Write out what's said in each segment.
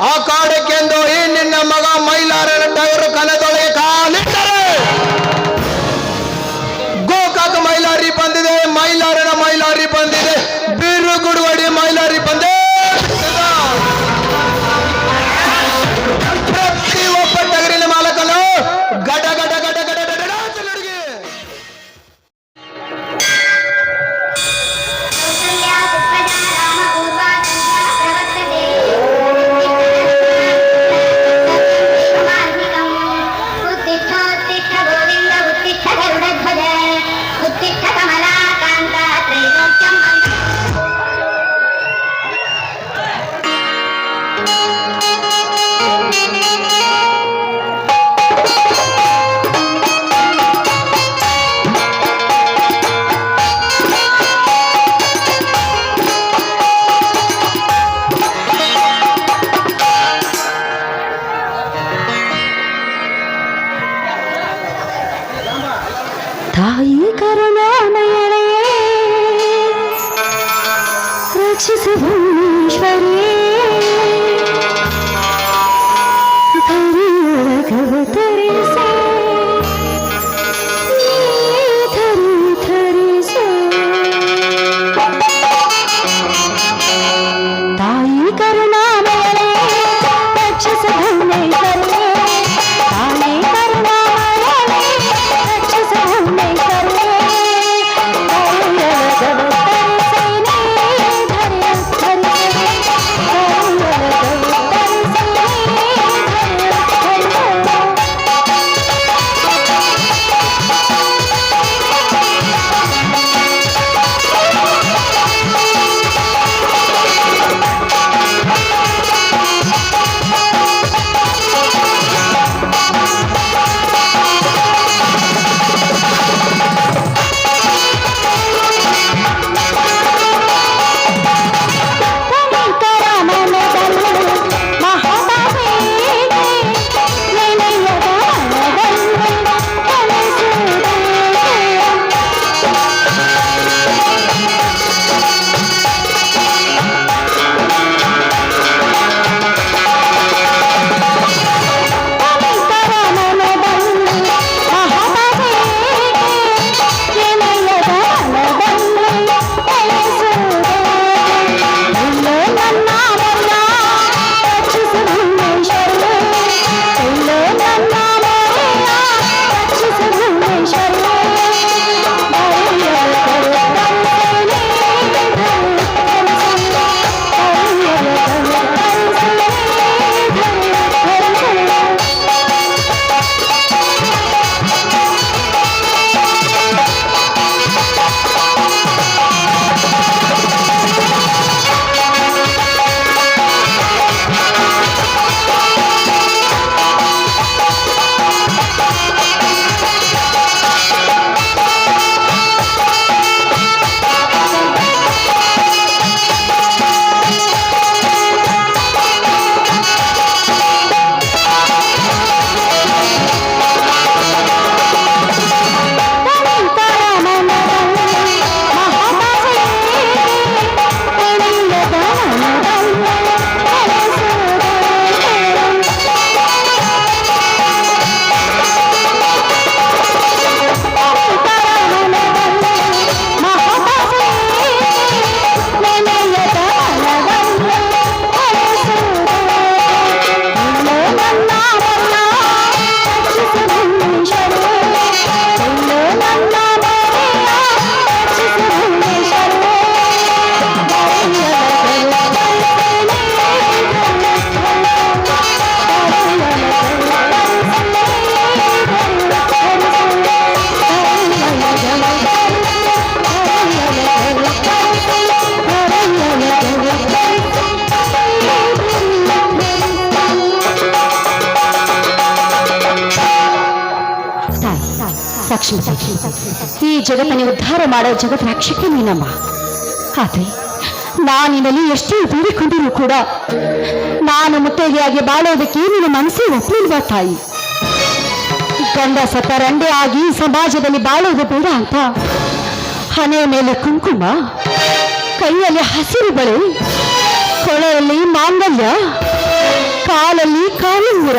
ಆ ಕಾಡಕ್ಕೆಂದು ईश्वरी সংসারে ಲಕ್ಷ್ಮಿ ಈ ಜಗತ್ತನ್ನು ಉದ್ಧಾರ ಮಾಡೋ ಜಗತ್ ರಕ್ಷಕ್ಕೆ ನೀನಮ್ಮ ಆದ್ರೆ ನಾನಿನಲ್ಲಿ ಎಷ್ಟೇ ಬೀಳಿಕೊಂಡಿರೂ ಕೂಡ ನಾನು ಮುತ್ತೈದೆಯಾಗಿ ಬಾಳೋದಕ್ಕೆ ನಿನ್ನ ಮನಸ್ಸೇ ಒಪ್ಪಲಿಲ್ವಾ ತಾಯಿ? ಗಂಡ ಸತ್ತ ರಂಡೆ ಆಗಿ ಸಮಾಜದಲ್ಲಿ ಬಾಳೋದು ಬೇಡ ಅಂತ. ಹಣೆಯ ಮೇಲೆ ಕುಂಕುಮ, ಕೈಯಲ್ಲಿ ಹಸಿರು ಬಳೆ, ಕೊಳೆಯಲ್ಲಿ ಮಾಂಗಲ್ಯ, ಕಾಲಲ್ಲಿ ದೂರ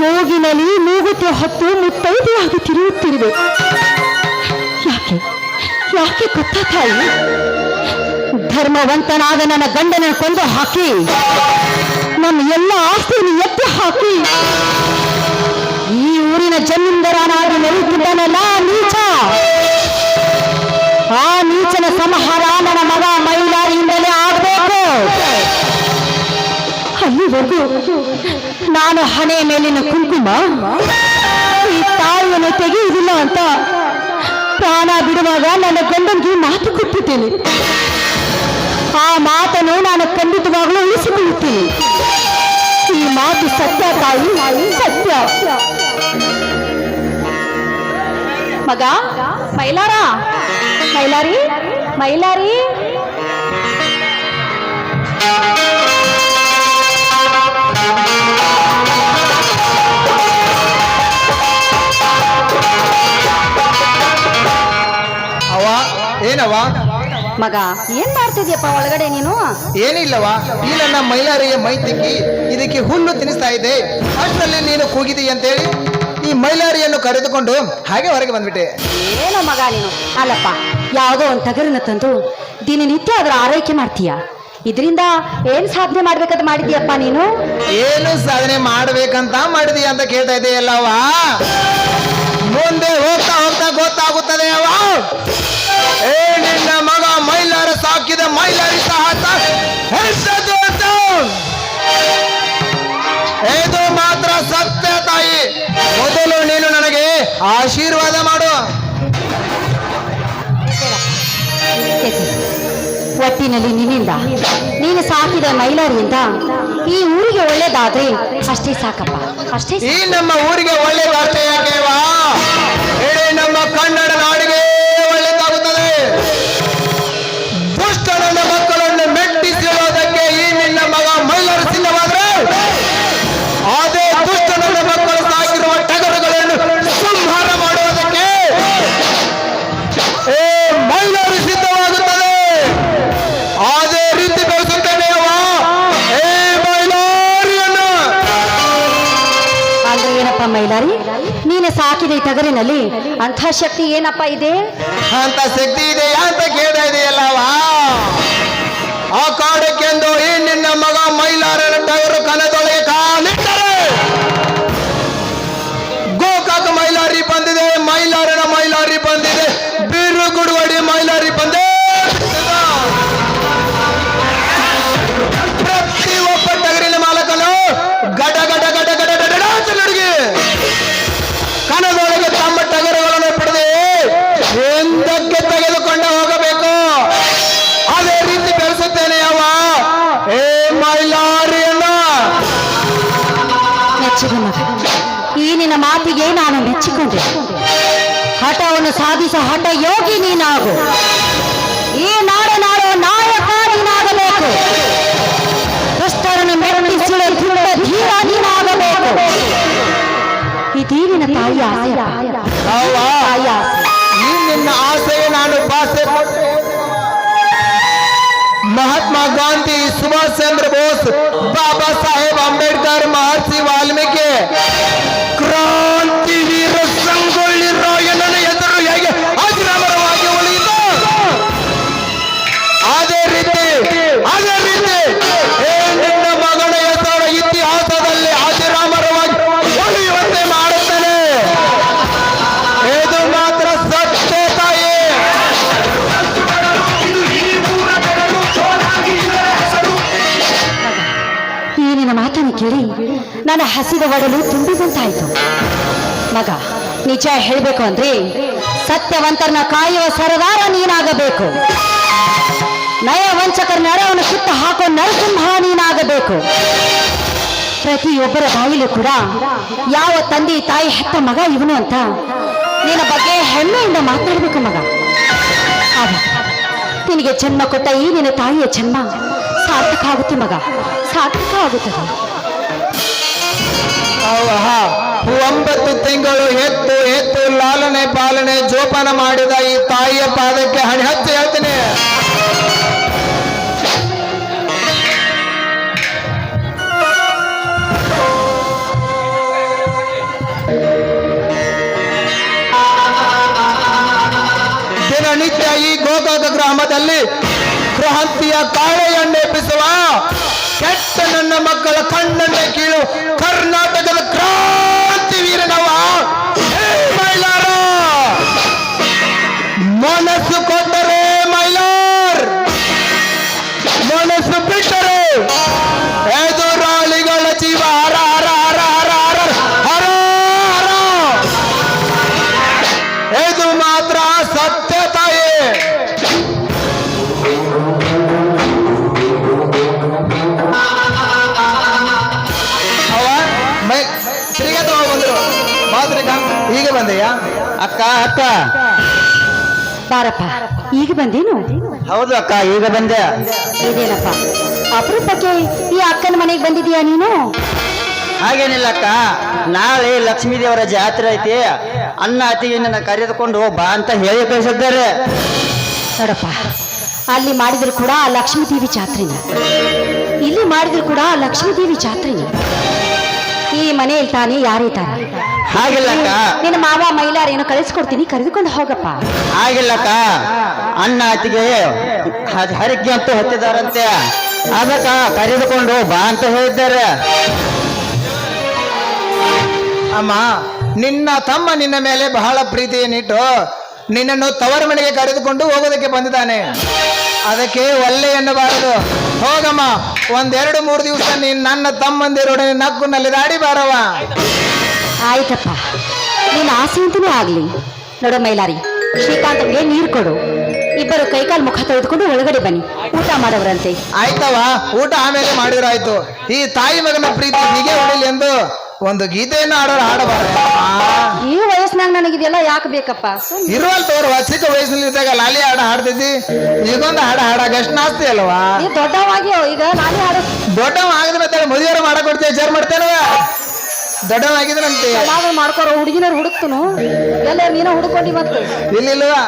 ಮೂಗಿನಲ್ಲಿ ಹತ್ತು ಹೊತ್ತು ಮುತ್ತೈದೆಯಾಗಿ ತಿರುಗುತ್ತಿರುವೆ. ಯಾಕೆ? ಯಾಕೆ ಕೊತ್ತ ತಾಯಿ? ಧರ್ಮವಂತನಾದ ನನ್ನ ಗಂಡನ ಕೊಂದು ಹಾಕಿ. ನಮ್ಮ ಎಲ್ಲ ಆಸ್ತಿಯನ್ನು ನಾನು ಹಣೆ ಮೇಲಿನ ಕುಂಕುಮ. ಈ ತಾಯಿಯನ್ನು ತೆಗೆಯುವುದಿಲ್ಲ ಅಂತ ಪ್ರಾಣ ಬಿಡುವಾಗ ನನ್ನ ಗಂಡನಿಗೆ ಮಾತು ಕೊಟ್ಟಿದ್ದೇನೆ. ಆ ಮಾತನ್ನು ನಾನು ಖಂಡಿತವಾಗಲೂ ಉಳಿಸಿಕೊಳ್ಳುತ್ತೇನೆ. ಈ ಮಾತು ಸತ್ಯ ತಾಯಿ, ಸತ್ಯ. ಮಗ, ಮೈಲಾರ, ಮೈಲಾರಿ ಮೈಲಾರಿ. ಏನವ ಮಗ ಏನ್ ಮಾಡ್ತಿದ್ಯಪ್ಪ ಒಳಗಡೆ ನೀನು? ಏನಿಲ್ಲವ ಈ ನನ್ನ ಮೈಲಾರಿಯ ಮೈ ತಿಕ್ಕಿ ಇದಕ್ಕೆ ಹುಲ್ಲು ತಿನ್ನಿಸ್ತಾ ಇದೆ. ಅಷ್ಟರಲ್ಲಿ ನೀನು ಕೂಗಿದಿ ಅಂತೇಳಿ ಈ ಮೈಲಾರಿಯನ್ನು ಕರೆದುಕೊಂಡು ಹಾಗೆ ಹೊರಗೆ ಬಂದ್ಬಿಟ್ಟೆ. ಏನೋ ಮಗ ನೀನು? ಅಲ್ಲಪ್ಪ ಯಾವುದೋ ಒಂದು ಟಗರನ್ನ ತಂದು ದಿನನಿತ್ಯ ಅದರ ಆರೈಕೆ ಮಾಡ್ತೀಯಾ? ಇದರಿಂದ ಏನ್ ಸಾಧನೆ ಮಾಡ್ಬೇಕಂತ ಮಾಡಿದ್ಯಪ್ಪ ನೀನು? ಏನು ಸಾಧನೆ ಮಾಡ್ಬೇಕಂತ ಮಾಡಿದ್ಯಾ ಅಂತ ಕೇಳ್ತಾ ಇದೆಯಲ್ಲವಾ ಮುಂದೆ ಹೋಗ್ತಾ ಹೋಗ್ತಾ ಗೊತ್ತಾಗುತ್ತದೆ ಏ ನಿನ್ನ ಮಗ ಮೈಲಾರ ಸಾಕಿದ ಮೈಲಾರಿ ಸಾಹಸ ಇದು ಮಾತ್ರ ಸತ್ಯ ತಾಯಿ. ಮೊದಲು ನೀನು ನನಗೆ ಆಶೀರ್ವಾದ ಮಾಡು. ಒಟ್ಟಿನಲ್ಲಿ ನಿನ್ನಿಂದ ನೀನು ಸಾಕಿದ ಮೈಲಾರಿಯಿಂದ ಈ ಊರಿಗೆ ಒಳ್ಳೇದಾದ್ರೆ ಅಷ್ಟೇ ಸಾಕಪ್ಪ. ಅಷ್ಟೇ ಈ ನಮ್ಮ ಊರಿಗೆ ಒಳ್ಳೆ ಕನ್ನಡ ನಾಡಿಗೆ ಸಾಕಿದ ಈ ಟಗರಿನಲ್ಲಿ ಅಂಥ ಶಕ್ತಿ ಏನಪ್ಪ ಇದೆ? ಅಂತ ಶಕ್ತಿ ಇದೆ ಅಂತ ಕೇಳ್ತಾ ಇದೆಯಲ್ಲವಾ? ಆ ಕಾಡಕ್ಕೆಂದು ಮಾತಿಗೆ ನಾನು ಮೆಚ್ಚಿಕೊಂಡೆ ಹಠವನ್ನು ಸಾಧಿಸೋ ಹಠ ಯೋಗಿ ನೀನಾಗು ಈ ನಾಡು ನಾಡು ನಾಯಕ ನೀನಾಗಬೇಕು ದುಷ್ಟರನ್ನು ಮೆಟ್ಟಿಸಿದ ಧೀರ ಧೀರ ನೀನಾಗಬೇಕು ಇದೇ ನಿನ್ನ ತಾಯಿಯ ಆಸೆ ಅವ್ವ, ತಾಯಿಯ ಆಸೆ ಈ ನಿನ್ನ ಆಸೆಗೆ ನಾನು ಭಾಷೆ ಕೊಟ್ಟೆ ಮಹಾತ್ಮ ಗಾಂಧಿ ಸುಭಾಷ್ ಚಂದ್ರ ಬೋಸ್ ಬಾಬಾ ಸಾಹೇಬ್ ಅಂಬೇಡ್ಕರ್ ಮಹರ್ಷಿ ವಾಲ್ಮೀಕಿ ಹಸಿದ ಒಡಲು ತುಂಬಿದಂತಾಯ್ತು. ಮಗ, ನಿಜ ಹೇಳಬೇಕು ಅಂದ್ರೆ ಸತ್ಯವಂತರನ್ನ ಕಾಯುವ ಸರದಾರ ನೀನಾಗಬೇಕು. ನಯ ವಂಚಕರ ನರವನ್ನು ಸುತ್ತ ಹಾಕೋ ನರಸಿಂಹ ನೀನಾಗಬೇಕು. ಪ್ರತಿಯೊಬ್ಬರ ಬಾಯಿಲು ಕೂಡ ಯಾವ ತಂದೆ ತಾಯಿ ಹೆತ್ತ ಮಗ ಇವನು ಅಂತ ನಿನ್ನ ಬಗ್ಗೆ ಹೆಮ್ಮೆಯಿಂದ ಮಾತಾಡಬೇಕು ಮಗ. ಆಗ ನಿನಗೆ ಜನ್ಮ ಕೊಟ್ಟ ಈ ನಿನ್ನ ತಾಯಿಯ ಜನ್ಮ ಸಾರ್ಥಕ ಆಗುತ್ತೆ ಮಗ, ಸಾರ್ಥಕ ಆಗುತ್ತದೆ. ಒಂಬತ್ತು ತಿಂಗಳು ಎತ್ತು ಎತ್ತು ಲಾಲನೆ ಪಾಲನೆ ಜೋಪಾನ ಮಾಡಿದ ಈ ತಾಯಿಯ ಪಾದಕ್ಕೆ ಹಣೆ ಹತ್ತು ಹೇಳ್ತೀನಿ. ದಿನನಿತ್ಯ ಈ ಗೋಕಾಕ ಗ್ರಾಮದಲ್ಲಿ ಕ್ರಾಂತಿಯ ತಾಳೆಯನ್ನೆಬ್ಬಿಸುವ ಕೆಟ್ಟ ನನ್ನ ಮಕ್ಕಳ ಕಣ್ಣನ್ನೇ ಕೀಳು ಕರ್ನಾಟಕ ಅಕ್ಕ ಅಕ್ಕ. ಬಾರಪ್ಪ ಈಗ ಬಂದೇನು? ಹೌದು ಅಕ್ಕ ಈಗ ಬಂದೆ. ಇದೇನಪ್ಪ? ಅಪರೂಪಕ್ಕೆ ಈ ಅಕ್ಕನ ಮನೆಗೆ ಬಂದಿದೀಯಾ ನೀನು? ಹಾಗೇನಿಲ್ಲ ಅಕ್ಕ. ನಾಳೆ ಲಕ್ಷ್ಮೀ ದೇವರ ಜಾತ್ರೆ ಐತಿ. ಅನ್ನ ಅತಿಗೆನ್ನ ಕರೆದುಕೊಂಡು ಬಾ ಅಂತ ಹೇಳಿ ಕಳಿಸಿದ್ದಾರೆ. ನೋಡಪ್ಪ ಅಲ್ಲಿ ಮಾಡಿದ್ರು ಕೂಡ ಲಕ್ಷ್ಮೀ ದೇವಿ ಜಾತ್ರೆನೆ. ಇಲ್ಲಿ ಮಾಡಿದ್ರು ಕೂಡ ಆ ಲಕ್ಷ್ಮೀ ದೇವಿ ಜಾತ್ರೆನೆ. ಈ ಮನೆಯಲ್ಲಿ ತಾನೇ ಯಾರೇ ತಾನೆ ಹಾಗಿಲ್ಲ ಅಕ್ಕ. ನಿನ್ನ ಮಾವ ಮೈಲಾರೇನು ಕಳಿಸ್ಕೊಡ್ತೀನಿ ಕರೆದುಕೊಂಡು ಹೋಗಪ್ಪ. ಹಾಗಿಲ್ಲಕ್ಕ ಅಣ್ಣ ಆತಿಗೆ ಹರಕೆ ಅಂತೂ ಹೊತ್ತಿದಾರಂತೆ. ಅದಕ್ಕ ಕರೆದುಕೊಂಡು ಬಾ ಅಂತ ಹೇಳಿದ್ದಾರೆ. ಅಮ್ಮ ನಿನ್ನ ತಮ್ಮ ನಿನ್ನ ಮೇಲೆ ಬಹಳ ಪ್ರೀತಿಯನ್ನಿಟ್ಟು ನಿನ್ನನ್ನು ತವರ ಮನೆಗೆ ಕರೆದುಕೊಂಡು ಹೋಗೋದಕ್ಕೆ ಬಂದಿದ್ದಾನೆ. ಅದಕ್ಕೆ ಒಲ್ಲೆ ಎನ್ನಬಾರದು. ಹೋಗಮ್ಮ. ಒಂದೆರಡು ಮೂರು ದಿವಸ ನೀನ್ ನನ್ನ ತಮ್ಮಂದಿರೊಡನೆ ನಕ್ಕು ದಾಡಿ ಬಾರವ ಆಯ್ತಪ್ಪ. ನಿನ್ನ ಅಂತನೂ ಆಗ್ಲಿ. ನೋಡು ಮೈಲಾರಿ ಶ್ರೀಕಾಂತ್ಗೆ ನೀರು ಕೊಡು. ಇಬ್ಬರು ಕೈಕಾಲು ಮುಖ ತೊಳೆದುಕೊಂಡು ಒಳಗಡೆ ಬನ್ನಿ. ಊಟ ಮಾಡವರಂತೆ ಆಯ್ತವ ಊಟ ಆಮೇಲೆ ಮಾಡಿದ್ರಾಯ್ತು. ಈ ತಾಯಿ ಮಗನ ಪ್ರೀತಿ ಹೀಗೆ ಹೊಡಿಲಿ ಎಂದು ಒಂದು ಗೀತೆಯನ್ನು ಹಾಡೋರು ಹಾಡಬಾರ ಈ ವಯಸ್ಸಿನಾಗ ನನಗಿದೆಲ್ಲ ಯಾಕೆ ಬೇಕಪ್ಪ? ಇರುವಲ್ ತೋರುವ ಚಿಕ್ಕ ವಯಸ್ಸಿನಲ್ಲಿ ಇದ್ದಾಗ ಲಾಲಿ ಹಾಡ ಹಾಡ್ತಿದ್ದಿ. ಇದೊಂದು ಹಾಡ ಹಾಡಾಗ ಎಷ್ಟು ನಾಸ್ತಿ ಅಲ್ವಾ? ನೀ ದೊಡ್ಡವಾಗಿ ಈಗ ಲಾಲಿ ಹಾಡ. ದೊಡ್ಡವ ಆಗದ ಮತ್ತೆ ಮದುವೆಯವರು ಮಾಡಕ್ ಕೊಡ್ತೀವಿ ವಿಚಾರ ಮಾಡ್ತೇನೆ ದೊಡ್ಡವಾಗಿದ್ರಂತೆ ಮಾಡ್ಕೊರೋ ಹುಡುಗಿನ ಹುಡುಕ್ತನು? ಎಲ್ಲ ನೀನ ಹುಡುಕೊಂಡಿ ಮತ್ತೆ. ಇಲ್ಲಿಲ್ವಾ?